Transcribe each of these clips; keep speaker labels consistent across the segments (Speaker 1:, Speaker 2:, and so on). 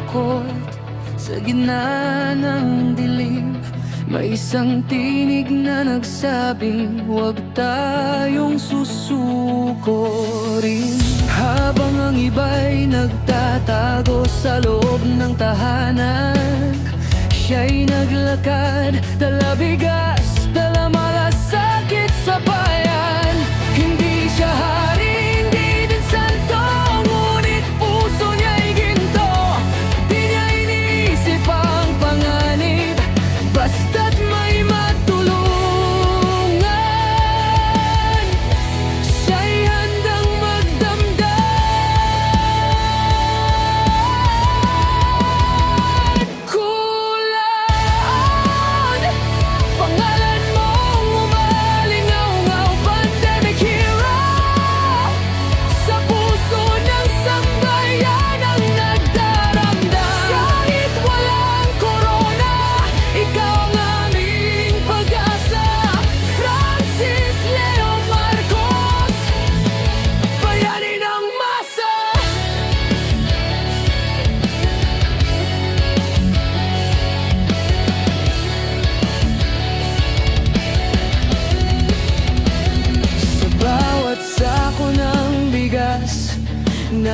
Speaker 1: takot Sa gitna ng dilim. May isang tinig na nagsabing Huwag tayong susuko rin Habang ang iba'y nagtatago sa loob ng tahanan Siya'y naglakad, dalabigat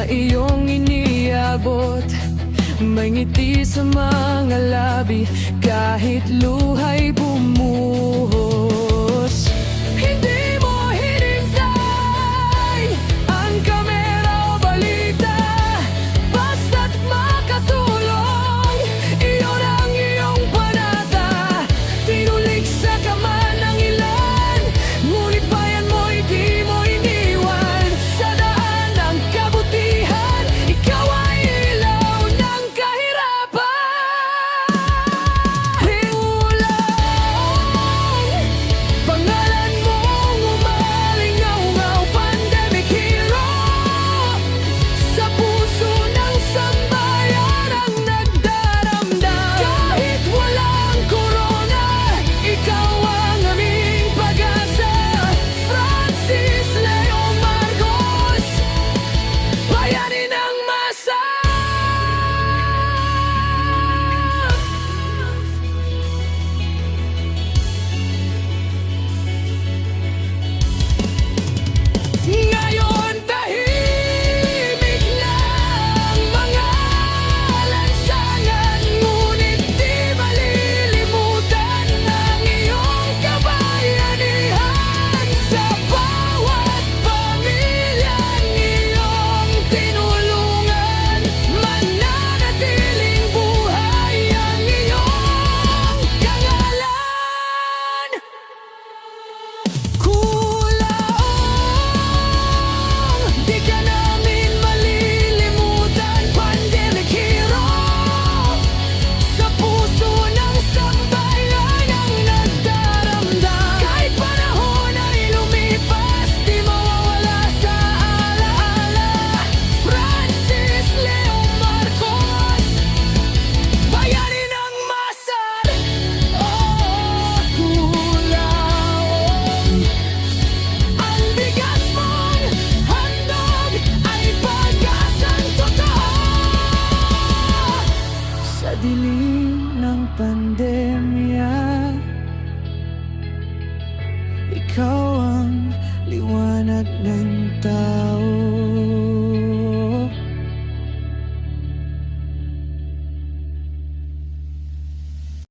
Speaker 1: iyong iniabot. May ngiti sa mga labi Kahit luha'y bumuo. ng pandemya. Ikaw ang liwanag ng tao.